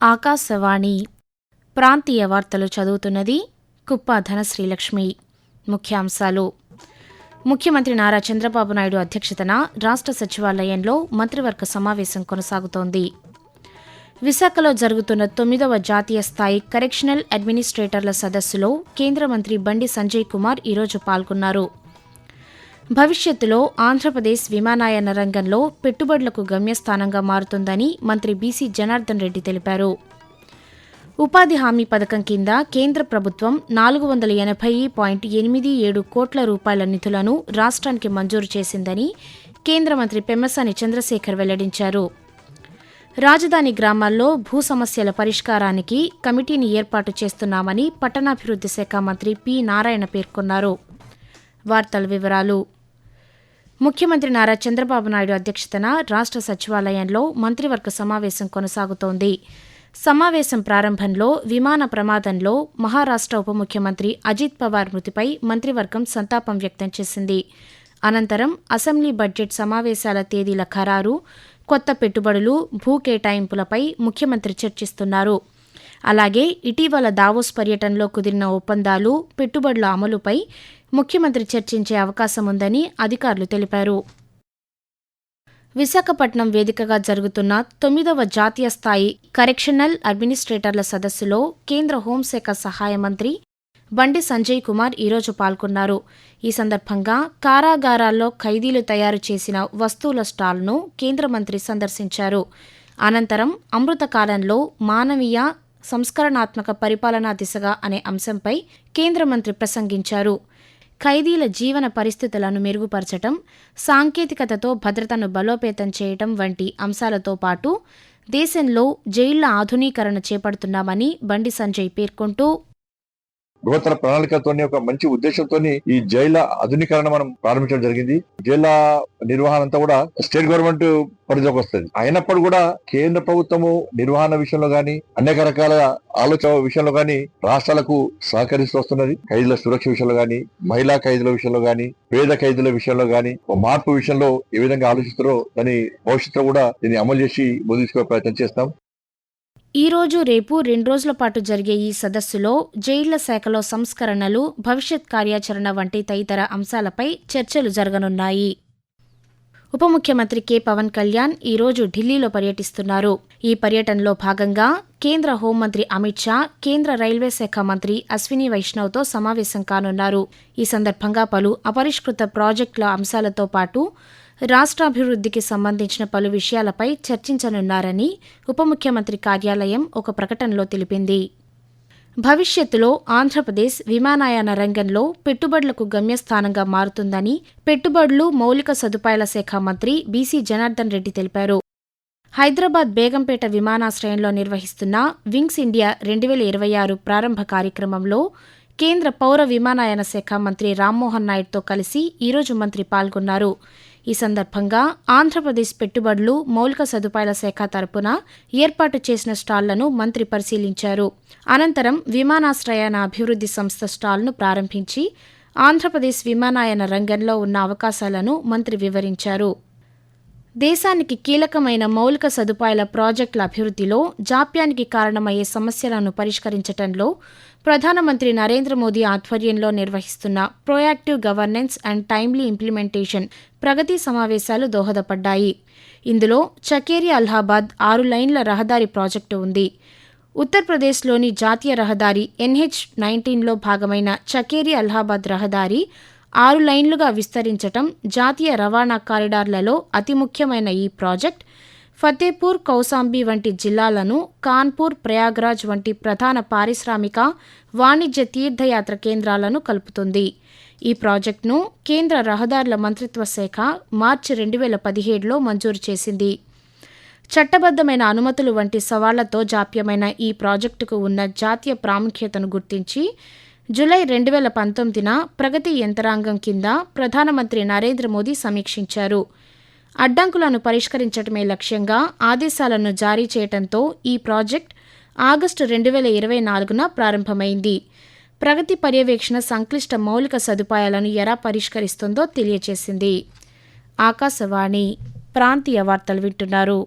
ఆకాశవాణి ప్రాంతీయ వార్తలు చదువుతున్నది కుప్ప ధనశ్రీలక్ష్మి. ముఖ్యాంశాలు. ముఖ్యమంత్రి నారా చంద్రబాబు నాయుడు అధ్యక్షతన రాష్ట్ర సచివాలయంలో మంత్రివర్గ సమావేశం కొనసాగుతోంది. విశాఖలో జరుగుతున్న తొమ్మిదవ జాతీయ స్థాయి కరెక్షనల్ అడ్మినిస్ట్రేటర్ల సదస్సులో కేంద్ర మంత్రి బండి సంజయ్ కుమార్ ఈరోజు పాల్గొన్నారు. భవిష్యత్తులో ఆంధ్రప్రదేశ్ విమానయాన రంగంలో పెట్టుబడులకు గమ్యస్థానంగా మారుతుందని మంత్రి బీసీ జనార్దన్ రెడ్డి తెలిపారు. ఉపాధి హామీ పథకం కింద కేంద్ర ప్రభుత్వం నాలుగు వందల ఎనభై పాయింట్ ఎనిమిది ఏడు కోట్ల రూపాయల నిధులను రాష్ట్రానికి మంజూరు చేసిందని కేంద్ర మంత్రి పెమ్మసాని చంద్రశేఖర్ వెల్లడించారు. రాజధాని గ్రామాల్లో భూ సమస్యల పరిష్కారానికి కమిటీని ఏర్పాటు చేస్తున్నామని పట్టణాభివృద్ధి శాఖ మంత్రి పి నారాయణ పేర్కొన్నారు. వార్తల వివరాలు. ముఖ్యమంత్రి నారా చంద్రబాబు నాయుడు అధ్యక్షతన రాష్ట్ర సచివాలయంలో మంత్రివర్గ సమావేశం కొనసాగుతోంది. సమావేశం ప్రారంభంలో విమాన ప్రమాదంలో మహారాష్ట్ర ఉప ముఖ్యమంత్రి అజిత్ పవార్ మృతిపై మంత్రివర్గం సంతాపం వ్యక్తం చేసింది. అనంతరం అసెంబ్లీ బడ్జెట్ సమావేశాల తేదీల ఖరారు కొత్త పెట్టుబడులు భూ కేటాయింపులపై ముఖ్యమంత్రి చర్చిస్తున్నారు. అలాగే ఇటీవల దావోస్ పర్యటనలో కుదిరిన ఒప్పందాలు పెట్టుబడుల అమలుపై ముఖ్యమంత్రి చర్చించే అవకాశం ఉందని అధికారులు తెలిపారు. విశాఖపట్నం వేదికగా జరుగుతున్న తొమ్మిదవ జాతీయ స్థాయి కరెక్షనల్ అడ్మినిస్ట్రేటర్ల సదస్సులో కేంద్ర హోంశాఖ సహాయ మంత్రి బండి సంజయ్ కుమార్ ఈరోజు పాల్గొన్నారు. ఈ సందర్భంగా కారాగారాల్లో ఖైదీలు తయారు చేసిన వస్తువుల స్టాల్ను కేంద్ర మంత్రి సందర్శించారు. అనంతరం అమృతకాలంలో మానవీయ సంస్కరణాత్మక పరిపాలనా దిశగా అనే అంశంపై కేంద్ర మంత్రి ప్రసంగించారు. ఖైదీల జీవన పరిస్థితులను మెరుగుపరచటం సాంకేతికతతో భద్రతను బలోపేతం చేయటం వంటి అంశాలతో పాటు దేశంలో జైళ్ళ ఆధునీకరణ చేపడుతున్నామని బండి సంజయ్ పేర్కొంటూ నూతన ప్రణాళికతోని ఒక మంచి ఉద్దేశంతోనే ఈ జైల ఆధునీకరణ మనం ప్రారంభించడం జరిగింది. జైల నిర్వహణ అంతా కూడా స్టేట్ గవర్నమెంట్ పరిధిలోకి వస్తుంది. అయినప్పుడు కూడా కేంద్ర ప్రభుత్వము నిర్వహణ విషయంలో గాని అనేక రకాల ఆలోచన విషయంలో గాని రాష్ట్రాలకు సహకరిస్తూ వస్తున్నది. ఖైదీల సురక్ష విషయంలో గాని మహిళా ఖైదీల విషయంలో గాని పేద ఖైదీల విషయంలో గాని ఒక మార్పు విషయంలో ఏ విధంగా ఆలోచిస్తారో దాని భవిష్యత్తులో కూడా దీన్ని అమలు చేసి ముందుకు తీసుకునే ప్రయత్నం చేస్తాం. ఈరోజు రేపు రెండు రోజుల పాటు జరిగే ఈ సదస్సులో జైళ్ళ శాఖలో సంస్కరణలు భవిష్యత్ కార్యాచరణ వంటి తదితర అంశాలపై చర్చలు జరగనున్నాయి. ఉప ముఖ్యమంత్రి కె. పవన్ కళ్యాణ్ ఈ రోజు ఢిల్లీలో పర్యటిస్తున్నారు. ఈ పర్యటనలో భాగంగా కేంద్ర హోంమంత్రి అమిత్ షా కేంద్ర రైల్వే శాఖ మంత్రి అశ్విని వైష్ణవ్తో సమావేశం కానున్నారు. ఈ సందర్భంగా పలు అపరిష్కృత ప్రాజెక్టుల అంశాలతో పాటు రాష్ట్రాభివృద్ధికి సంబంధించిన పలు విషయాలపై చర్చించనున్నారని ఉప ముఖ్యమంత్రి కార్యాలయం ఒక ప్రకటనలో తెలిపింది. భవిష్యత్తులో ఆంధ్రప్రదేశ్ విమానయాన రంగంలో పెట్టుబడులకు గమ్యస్థానంగా మారుతుందని పెట్టుబడులు మౌలిక సదుపాయాల శాఖ మంత్రి బీసీ జనార్దన్ రెడ్డి తెలిపారు. హైదరాబాద్ బేగంపేట విమానాశ్రయంలో నిర్వహిస్తున్న వింగ్స్ ఇండియా రెండు వేల ఇరవై ఆరు ప్రారంభ కార్యక్రమంలో కేంద్ర పౌర విమానయాన శాఖ మంత్రి రామ్మోహన్ నాయుడుతో కలిసి ఈరోజు మంత్రి పాల్గొన్నారు. ఈ సందర్భంగా ఆంధ్రప్రదేశ్ పెట్టుబడులు మౌలిక సదుపాయాల శాఖ తరపున ఏర్పాటు చేసిన స్టాళ్ళను మంత్రి పరిశీలించారు. అనంతరం విమానాశ్రయాన అభివృద్ధి సంస్థ స్టాల్ను ప్రారంభించి ఆంధ్రప్రదేశ్ విమానయాన రంగంలో ఉన్న అవకాశాలను మంత్రి వివరించారు. దేశానికి కీలకమైన మౌలిక సదుపాయాల ప్రాజెక్టుల అభివృద్ధిలో జాప్యానికి కారణమయ్యే సమస్యలను పరిష్కరించడంలో ప్రధానమంత్రి నరేంద్ర మోదీ ఆధ్వర్యంలో నిర్వహిస్తున్న proactive governance and timely implementation Pragati సమావేశాలు దోహదపడ్డాయి. ఇందులో చకేరి అల్హాబాద్ ఆరు లైన్ల రహదారి ప్రాజెక్టు ఉంది. ఉత్తరప్రదేశ్లోని జాతీయ రహదారి ఎన్హెచ్ నైన్టీన్లో భాగమైన చకేరి అల్హాబాద్ రహదారి ఆరు లైన్లుగా విస్తరించటం జాతీయ రవాణా కారిడార్లలో అతి ముఖ్యమైన ఈ ప్రాజెక్ట్. ఫతేపూర్ కౌసాంబి వంటి జిల్లాలను కాన్పూర్ ప్రయాగ్రాజ్ వంటి ప్రధాన పారిశ్రామిక వాణిజ్య తీర్థయాత్ర కేంద్రాలను కలుపుతుంది. ఈ ప్రాజెక్టును కేంద్ర రహదారుల మంత్రిత్వ శాఖ మార్చి రెండు వేల పదిహేడులో మంజూరు చేసింది. చట్టబద్ధమైన అనుమతులు వంటి సవాళ్ళతో జాప్యమైన ఈ ప్రాజెక్టుకు ఉన్న జాతీయ ప్రాముఖ్యతను గుర్తించి జూలై రెండు వేల పంతొమ్మిదిన ప్రగతి యంత్రాంగం కింద ప్రధానమంత్రి నరేంద్ర మోదీ సమీక్షించారు. అడ్డంకులను పరిష్కరించడమే లక్ష్యంగా ఆదేశాలను జారీ చేయడంతో ఈ ప్రాజెక్ట్ ఆగస్టు రెండు వేల ఇరవై నాలుగున ప్రారంభమైంది. ప్రగతి పర్యవేక్షణ సంక్లిష్ట మౌలిక సదుపాయాలను ఎలా పరిష్కరిస్తుందో తెలియచేసింది. ఆకాశవాణి ప్రాంతీయ వార్తలు వింటున్నారు.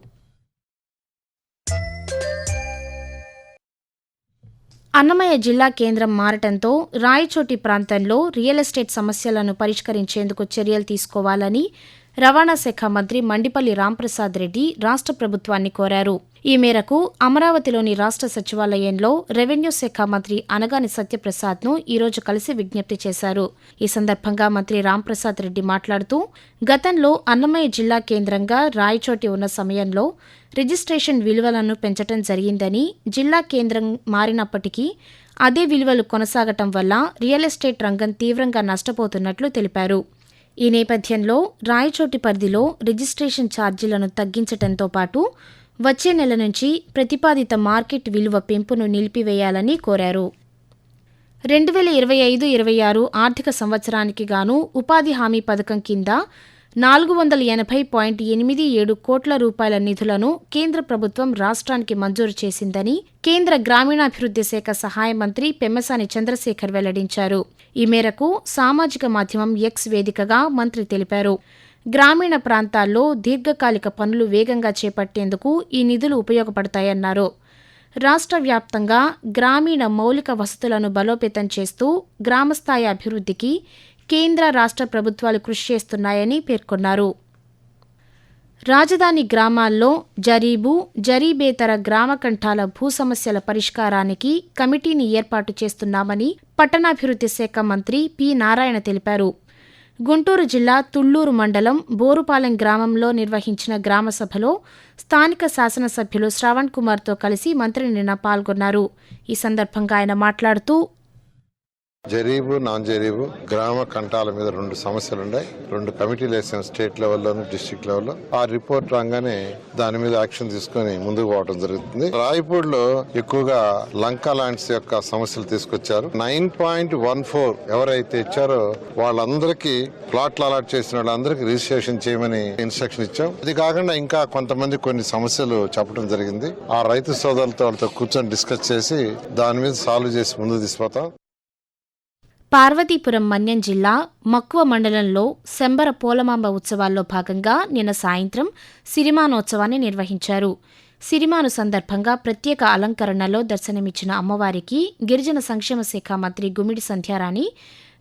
అన్నమయ్య జిల్లా కేంద్రం మారటంతో రాయచోటి ప్రాంతంలో రియల్ ఎస్టేట్ సమస్యలను పరిష్కరించేందుకు చర్యలు తీసుకోవాలని రవాణా శాఖ మంత్రి మండిపల్లి రాంప్రసాద్ రెడ్డి రాష్ట్ర ప్రభుత్వాన్ని కోరారు. ఈ మేరకు అమరావతిలోని రాష్ట్ర సచివాలయంలో రెవెన్యూ శాఖ మంత్రి అనగాని సత్యప్రసాద్ను ఈరోజు కలిసి విజ్ఞప్తి చేశారు. ఈ సందర్భంగా మంత్రి రాంప్రసాద్ రెడ్డి మాట్లాడుతూ గతంలో అన్నమయ్య జిల్లా కేంద్రంగా రాయచోటి ఉన్న సమయంలో రిజిస్ట్రేషన్ విలువలను పెంచటం జరిగిందని జిల్లా కేంద్రం మారినప్పటికీ అదే విలువలు కొనసాగటం వల్ల రియల్ ఎస్టేట్ రంగం తీవ్రంగా నష్టపోతున్నట్లు తెలిపారు. ఈ నేపథ్యంలో రాయచోటి పరిధిలో రిజిస్ట్రేషన్ ఛార్జీలను తగ్గించటంతో పాటు వచ్చే నెల నుంచి ప్రతిపాదిత మార్కెట్ విలువ పెంపును నిలిపివేయాలని కోరారు. రెండు వేల ఇరవై ఐదు ఇరవై ఆరు ఆర్థిక సంవత్సరానికి గాను ఉపాధి హామీ పథకం కింద నాలుగు వందల ఎనభై పాయింట్ ఎనిమిది ఏడు కోట్ల రూపాయల నిధులను కేంద్ర ప్రభుత్వం రాష్ట్రానికి మంజూరు చేసిందని కేంద్ర గ్రామీణాభివృద్ధి శాఖ సహాయ మంత్రి పెమ్మసాని చంద్రశేఖర్ వెల్లడించారు. ఈ మేరకు సామాజిక మాధ్యమం ఎక్స్ వేదికగా మంత్రి తెలిపారు. గ్రామీణ ప్రాంతాల్లో దీర్ఘకాలిక పనులు వేగంగా చేపట్టేందుకు ఈ నిధులు ఉపయోగపడతాయన్నారు. రాష్ట్ర వ్యాప్తంగా గ్రామీణ మౌలిక వసతులను బలోపేతం చేస్తూ గ్రామస్థాయి అభివృద్ధికి కేంద్ర రాష్ట్ర ప్రభుత్వాలు కృషి చేస్తున్నాయని పేర్కొన్నారు. రాజధాని గ్రామాల్లో జరీబు జరీబేతర గ్రామ కంఠాల భూ సమస్యల పరిష్కారానికి కమిటీని ఏర్పాటు చేస్తున్నామని పట్టణాభివృద్ధి శాఖ మంత్రి పి నారాయణ తెలిపారు. గుంటూరు జిల్లా తుళ్ళూరు మండలం బోరుపాలెం గ్రామంలో నిర్వహించిన గ్రామసభలో స్థానిక శాసనసభ్యులు శ్రవణ్ కుమార్తో కలిసి మంత్రి నిన్న పాల్గొన్నారు. ఈ సందర్భంగా ఆయన మాట్లాడుతూ జరీబు నాన్ జరీబు గ్రామ కంటాల మీద రెండు సమస్యలు ఉన్నాయి రెండు కమిటీలు వేసాం స్టేట్ లెవెల్లోను డిస్ట్రిక్ట్ లెవెల్లో. ఆ రిపోర్ట్ రాగానే దాని మీద యాక్షన్ తీసుకొని ముందుకు పోవడం జరుగుతుంది. రాయపూడిలో ఎక్కువగా లంకా ల్యాండ్స్ యొక్క సమస్యలు తీసుకొచ్చారు. నైన్ పాయింట్ వన్ ఫోర్ ఎవరైతే ఇచ్చారో వాళ్ళందరికీ ప్లాట్లు అలాట్ చేసిన వాళ్ళందరికీ రిజిస్ట్రేషన్ చేయమని ఇన్స్ట్రక్షన్ ఇచ్చాం. ఇది కాకుండా ఇంకా కొంతమంది కొన్ని సమస్యలు చెప్పడం జరిగింది. ఆ రైతు సోదరులతో వాళ్ళతో కూర్చొని డిస్కస్ చేసి దాని మీద సాల్వ్ చేసి ముందుకు తీసుకుపోతాం. పార్వతీపురం మన్యం జిల్లా మక్కువ మండలంలో శంబర పోలమాంబ ఉత్సవాల్లో భాగంగా నిన్న సాయంత్రం సిరిమానోత్సవాన్ని నిర్వహించారు. సిరిమాను సందర్భంగా ప్రత్యేక అలంకరణలో దర్శనమిచ్చిన అమ్మవారికి గిరిజన సంక్షేమ శాఖ మంత్రి గుమిడి సంధ్యారాణి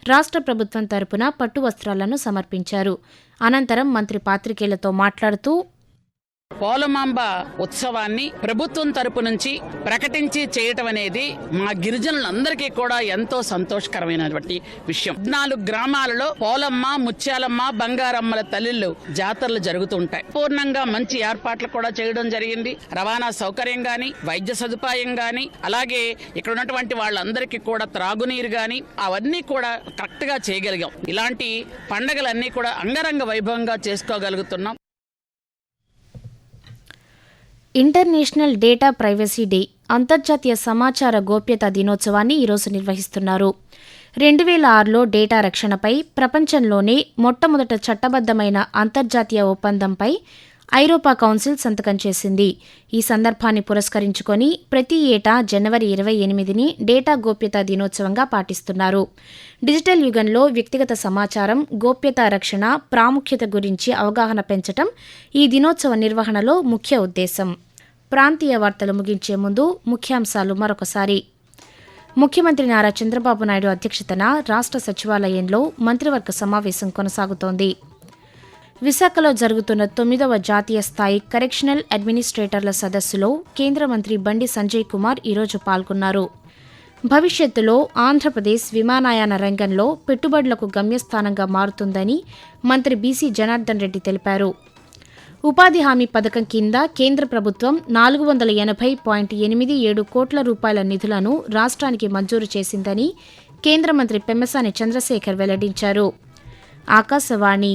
రాష్ట్ర ప్రభుత్వం తరపున పట్టు వస్త్రాలను సమర్పించారు. అనంతరం మంత్రి పాత్రికేయులతో మాట్లాడుతూ పోలమాంబ ఉత్సవాన్ని ప్రభుత్వం తరపు నుంచి ప్రకటించి చేయటం అనేది మా గిరిజనులందరికీ కూడా ఎంతో సంతోషకరమైనటువంటి విషయం. నాలుగు గ్రామాలలో పోలమ్మ ముత్యాలమ్మ బంగారమ్మల తల్లిళ్ళు జాతరలు జరుగుతుంటాయి. పూర్ణంగా మంచి ఏర్పాట్లు కూడా చేయడం జరిగింది. రవాణా సౌకర్యం గాని వైద్య సదుపాయం గాని అలాగే ఇక్కడ ఉన్నటువంటి వాళ్ళందరికీ కూడా త్రాగునీరు గాని అవన్నీ కూడా కరెక్ట్గా చేయగలిగాం. ఇలాంటి పండగలన్నీ కూడా అంగరంగ వైభవంగా చేసుకోగలుగుతున్నాం. ఇంటర్నేషనల్ డేటా ప్రైవసీ డే అంతర్జాతీయ సమాచార గోప్యత దినోత్సవాన్ని ఈరోజు నిర్వహిస్తున్నారు. రెండు వేల ఆరులో డేటా రక్షణపై ప్రపంచంలోనే మొట్టమొదట చట్టబద్దమైన అంతర్జాతీయ ఒప్పందంపై ఐరోపా కౌన్సిల్ సంతకం చేసింది. ఈ సందర్భాన్ని పురస్కరించుకొని ప్రతి ఏటా జనవరి ఇరవై ఎనిమిదిని డేటా గోప్యత దినోత్సవంగా పాటిస్తున్నారు. డిజిటల్ యుగంలో వ్యక్తిగత సమాచారం గోప్యత రక్షణ ప్రాముఖ్యత గురించి అవగాహన పెంచటం ఈ దినోత్సవ నిర్వహణలో ముఖ్య ఉద్దేశం. ప్రాంతీయ వార్తలు ముగించే ముందు ముఖ్యాంశాలు మరొకసారి. ముఖ్యమంత్రి నారా చంద్రబాబు నాయుడు అధ్యక్షతన రాష్ట్ర సచివాలయంలో మంత్రివర్గ సమావేశం కొనసాగుతోంది. విశాఖలో జరుగుతున్న తొమ్మిదవ జాతీయ స్థాయి కరెక్షనల్ అడ్మినిస్ట్రేటర్ల సదస్సులో కేంద్ర మంత్రి బండి సంజయ్ కుమార్ ఈరోజు పాల్గొన్నారు. భవిష్యత్తులో ఆంధ్రప్రదేశ్ విమానయాన రంగంలో పెట్టుబడులకు గమ్యస్థానంగా మారుతుందని మంత్రి బీసీ జనార్దన్ రెడ్డి తెలిపారు. ఉపాధి హామీ పథకం కింద కేంద్ర ప్రభుత్వం నాలుగు వందల ఎనభై పాయింట్ ఎనిమిది ఏడు కోట్ల రూపాయల నిధులను రాష్ట్రానికి మంజూరు చేసిందని కేంద్ర మంత్రి పెమ్మసాని చంద్రశేఖర్ వెల్లడించారు. ఆకాశవాణి